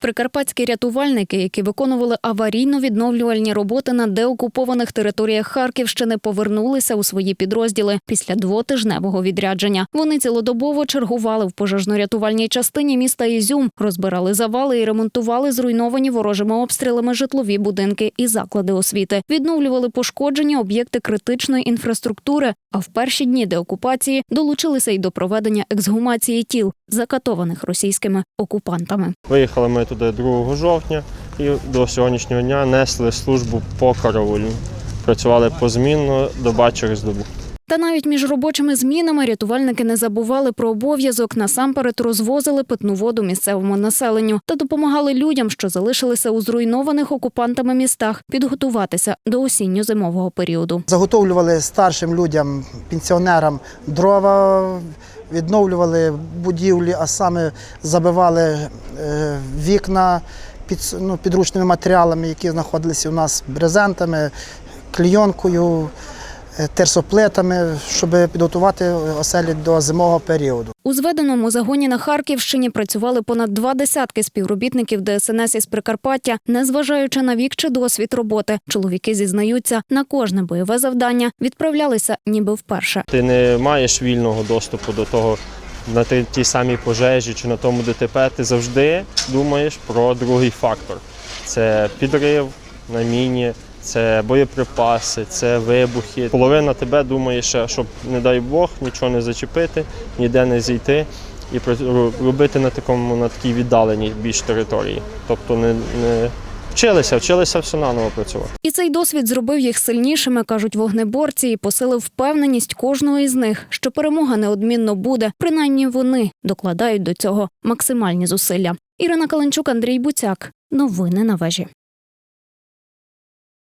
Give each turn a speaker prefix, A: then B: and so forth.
A: Прикарпатські рятувальники, які виконували аварійно-відновлювальні роботи на деокупованих територіях Харківщини, повернулися у свої підрозділи після двотижневого відрядження. Вони цілодобово чергували в пожежно-рятувальній частині міста Ізюм, розбирали завали і ремонтували зруйновані ворожими обстрілами житлові будинки і заклади освіти, відновлювали пошкоджені об'єкти критичної інфраструктури. А в перші дні деокупації долучилися й до проведення ексгумації тіл, закатованих російськими окупантами.
B: Виїхали ми туди 2 жовтня і до сьогоднішнього дня несли службу по караулі. Працювали позмінно доба через добу.
A: Та навіть між робочими змінами рятувальники не забували про обов'язок. Насамперед розвозили питну воду місцевому населенню та допомагали людям, що залишилися у зруйнованих окупантами містах, підготуватися до осінньо-зимового періоду.
C: Заготовлювали старшим людям, пенсіонерам дрова, відновлювали будівлі, а саме забивали е, вікна під, ну, підручними матеріалами, які знаходилися у нас брезентами, клійонкою, терсоплетами, щоб підготувати оселі до зимового періоду.
A: У зведеному загоні на Харківщині працювали понад два десятки співробітників ДСНС із Прикарпаття, незважаючи на вік чи досвід роботи. Чоловіки зізнаються, на кожне бойове завдання відправлялися ніби вперше.
B: Ти не маєш вільного доступу до того на ті- тій самій пожежі чи на тому ДТП. Ти завжди думаєш про другий фактор: це підрив на міні. Це боєприпаси, це вибухи. Половина тебе думає ще, щоб, не дай Бог, нічого не зачепити, ніде не зійти і робити на такому на такій віддаленій більш території. Тобто не, не вчилися, вчилися все наново працювати.
A: І цей досвід зробив їх сильнішими, кажуть вогнеборці, і посилив впевненість кожного із них, що перемога неодмінно буде. Принаймні вони докладають до цього максимальні зусилля. Ірина Каленчук, Андрій Буцяк. Новини на вежі.